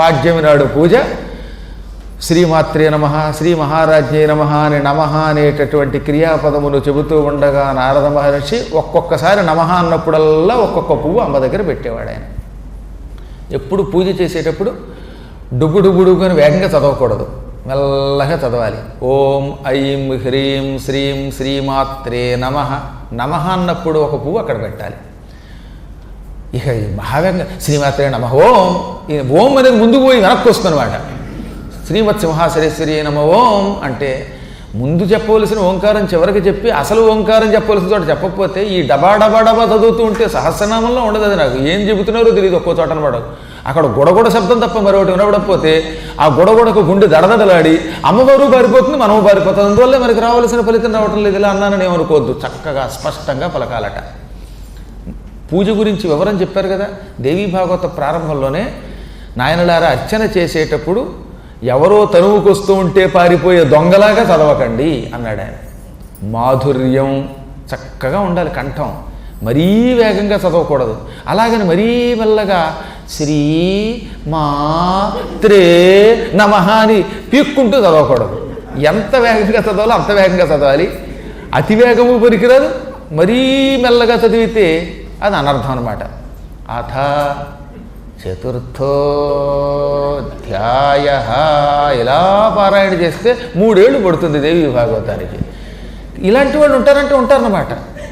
పాడ్యమి నాడు పూజ. శ్రీమాత్రే నమ శ్రీ మహారాజ్ఞే నమ అని నమ అనేటటువంటి క్రియాపదమును చెబుతూ ఉండగా నారద మహర్షి ఒక్కొక్కసారి నమ అన్నప్పుడల్లా ఒక్కొక్క పువ్వు అమ్మ దగ్గర పెట్టేవాడు ఆయన. ఎప్పుడు పూజ చేసేటప్పుడు డుగ్గు అని వేగంగా చదవకూడదు. మెల్లగా చదవాలి. ఓం ఐం హ్రీం శ్రీం శ్రీమాత్రే నమ. నమ అన్నప్పుడు ఒక పువ్వు అక్కడ పెట్టాలి. ఇక ఈ మహావేగంగా శ్రీమాత్రే నమ. ఓం. ఈ ఓం అనేది ముందుకు పోయి వెనక్కి వస్తుందన్నమాట. శ్రీమత్ సింహాసరేశ్వరి నమ ఓం అంటే ముందు చెప్పవలసిన ఓంకారం చివరికి చెప్పి అసలు ఓంకారం చెప్పవలసిన చోట చెప్పకపోతే ఈ డబా డబా డబా చదువుతూ ఉంటే సహస్రనామంలో ఉండదు అది నాకు. ఏం చెబుతున్నారో తెలియదు ఒక్కో చోట అనమాట అక్కడ గొడగొడ శబ్దం తప్ప మరొకటి వినబడకపోతే ఆ గొడగొడకు గుండె దడదడలాడి అమ్మవారు పారిపోతుంది మనము పారిపోతుంది అందువల్లే మనకి రావాల్సిన ఫలితం రావటం లేదు ఇలా అన్నానని ఏమనుకోవద్దు. చక్కగా స్పష్టంగా పలకాలట. పూజ గురించి వివరం చెప్పారు కదా. దేవీ భాగవత ప్రారంభంలోనే నాయనలారా అర్చన చేసేటప్పుడు ఎవరో తనువుకొస్తూ ఉంటే పారిపోయే దొంగలాగా చదవకండి అన్నాడు ఆయన. మాధుర్యం చక్కగా ఉండాలి కంఠం. మరీ వేగంగా చదవకూడదు. అలాగని మరీ మెల్లగా శ్రీ మా త్రే నమ అని పీక్కుంటూ చదవకూడదు. ఎంత వేగంగా చదవాలో అంత వేగంగా చదవాలి. అతి వేగము పనికిరాదు. మరీ మెల్లగా చదివితే అది అనర్థం అనమాట అథ చతుర్థోధ్యాయ ఇలా పారాయణ చేస్తే మూడేళ్ళు పడుతుంది దేవి భాగవతానికి. ఇలాంటి వాళ్ళు ఉంటారంటే ఉంటారన్నమాట.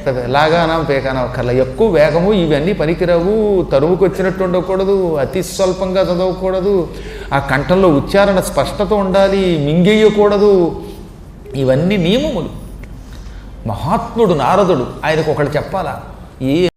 కదా లాగానం పేకానం కల ఎక్కువ వేగము ఇవన్నీ పనికిరావు. తరువుకు వచ్చినట్టు ఉండకూడదు. అతి స్వల్పంగా చదవకూడదు. ఆ కంఠంలో ఉచ్చారణ స్పష్టత ఉండాలి. మింగేయకూడదు. ఇవన్నీ నియమములు. మహాత్ముడు నారదుడు ఆయనకు ఒకటి చెప్పాలా? ఏ